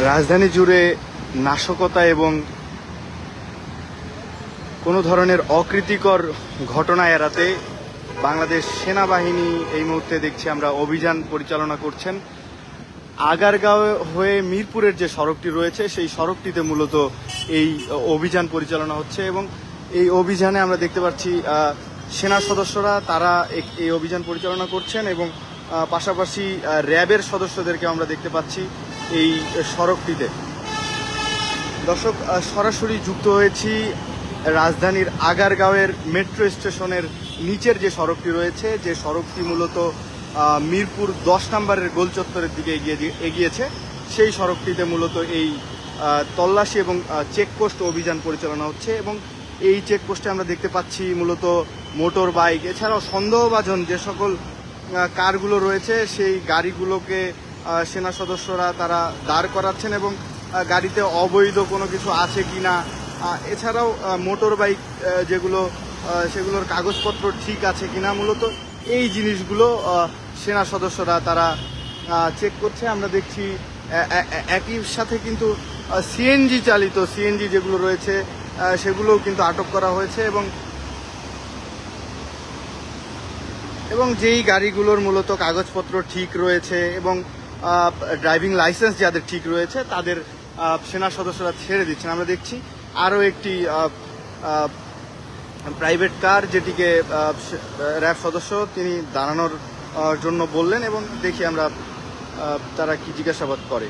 রাজধানী জুড়ে নাশকতা এবং কোনো ধরনের অকৃতিকর ঘটনা এড়াতে বাংলাদেশ সেনাবাহিনী এই মুহূর্তে দেখছি আমরা অভিযান পরিচালনা করছেন। আগারগাঁও হয়ে মিরপুরের যে সড়কটি রয়েছে, সেই সড়কটিতে মূলত এই অভিযান পরিচালনা হচ্ছে এবং এই অভিযানে আমরা দেখতে পাচ্ছি সেনা সদস্যরা তারা এই অভিযান পরিচালনা করছেন এবং পাশাপাশি র্যাবের সদস্যদেরকে আমরা দেখতে পাচ্ছি। এই সড়কটিতে। দর্শক সরাসরি যুক্ত হয়েছি রাজধানীর আগারগাঁওয়ের মেট্রো স্টেশনের নিচের যে সড়কটি রয়েছে, যে সড়কটি মূলত মিরপুর দশ নম্বরের গোল চত্বরের দিকে এগিয়ে এগিয়েছে। সেই সড়কটিতে মূলত এই তল্লাশি এবং চেকপোস্ট অভিযান পরিচালনা হচ্ছে এবং এই চেকপোস্টে আমরা দেখতে পাচ্ছি মূলত মোটর বাইক। এছাড়াও সন্দেহভাজন যে সকল কারগুলো রয়েছে, সেই গাড়িগুলোকে সেনা সদস্যরা তারা দাঁড় করাচ্ছেন এবং গাড়িতে অবৈধ কোনো কিছু আছে কি না এছাড়াও মোটর বাইক যেগুলো সেগুলোর কাগজপত্র ঠিক আছে কি না মূলত এই জিনিসগুলো সেনা সদস্যরা তারা চেক করছে। আমরা দেখছি একই সাথে কিন্তু সিএনজি চালিত সিএনজি যেগুলো রয়েছে সেগুলোও কিন্তু আটক করা হয়েছে এবং এবং যেই গাড়িগুলোর মূলত কাগজপত্র ঠিক রয়েছে এবং ড্রাইভিং লাইসেন্স যাদের ঠিক রয়েছে, তাদের সেনা সদস্যরা ছেড়ে দিচ্ছেন। আমরা দেখছি আরও একটি প্রাইভেট কার যেটিকে র্যাব সদস্য তিনি দাঁড়ানোর জন্য বললেন এবং দেখি আমরা তারা কি জিজ্ঞাসাবাদ করে।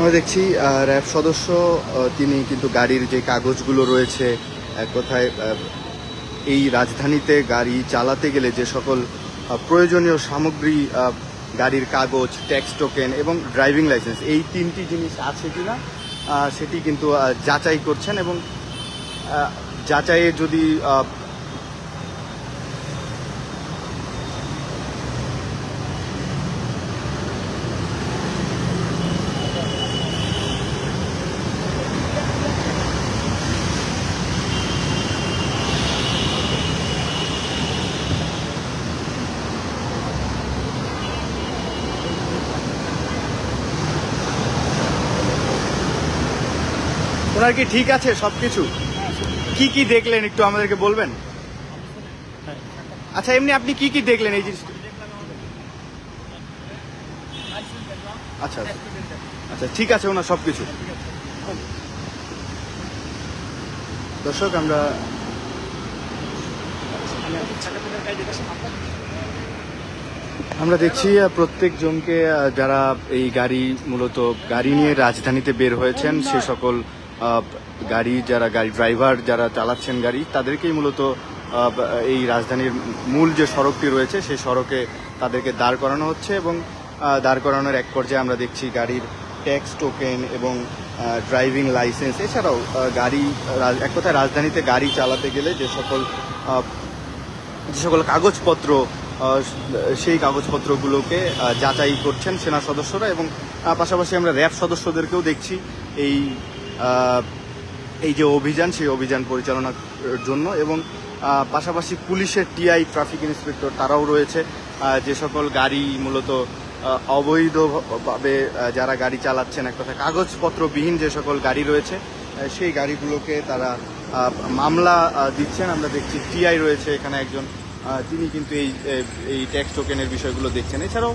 আমরা দেখছি র্যাব সদস্য তিনি কিন্তু গাড়ির যে কাগজগুলো রয়েছে কোথায় এই রাজধানীতে গাড়ি চালাতে গেলে যে সকল প্রয়োজনীয় সামগ্রী গাড়ির কাগজ ট্যাক্স টোকেন এবং ড্রাইভিং লাইসেন্স এই তিনটি জিনিস আছে কিনা আহ, সেটি কিন্তু যাচাই করছেন এবং যাচাইয়ে যদি ওনার কি ঠিক আছে সবকিছু? কি কি দেখলেন একটু আমাদেরকে বলবেন? আচ্ছা এমনি আপনি কি কি দেখলেন এই জিনিসটা? আচ্ছা আচ্ছা। ঠিক আছে ওনার সবকিছু। দর্শক, আমরা আমরা দেখছি প্রত্যেক জনকে যারা এই গাড়ি, মূলত গাড়ি নিয়ে রাজধানীতে বের হয়েছেন, সে সকল গাড়ি যারা, গাড়ি ড্রাইভার যারা চালাচ্ছেন গাড়ি, তাদেরকেই মূলত এই রাজধানীর মূল যে সড়কটি রয়েছে, সেই সড়কে তাদেরকে দাঁড় করানো হচ্ছে এবং দাঁড় করানোর এক পর্যায়ে আমরা দেখছি গাড়ির ট্যাক্স টোকেন এবং ড্রাইভিং লাইসেন্স। এছাড়াও গাড়ি এক কথায় রাজধানীতে গাড়ি চালাতে গেলে যে সকল যে সকল কাগজপত্র সেই কাগজপত্রগুলোকে যাচাই করছেন সেনা সদস্যরা এবং পাশাপাশি আমরা র্যাব সদস্যদেরকেও দেখছি। এই এই যে অভিযান, সেই অভিযান পরিচালনার জন্য এবং পাশাপাশি পুলিশের টিআই ট্রাফিক ইন্সপেক্টর তারাও রয়েছে। যে সকল গাড়ি মূলত অবৈধভাবে যারা গাড়ি চালাচ্ছেন, এক কথা কাগজপত্রবিহীন যে সকল গাড়ি রয়েছে সেই গাড়িগুলোকে তারা মামলা দিচ্ছেন। আমরা দেখছি টিআই রয়েছে এখানে একজন তিনি কিন্তু এই এই ট্যাক্স টোকেনের বিষয়গুলো দেখছেন। এছাড়াও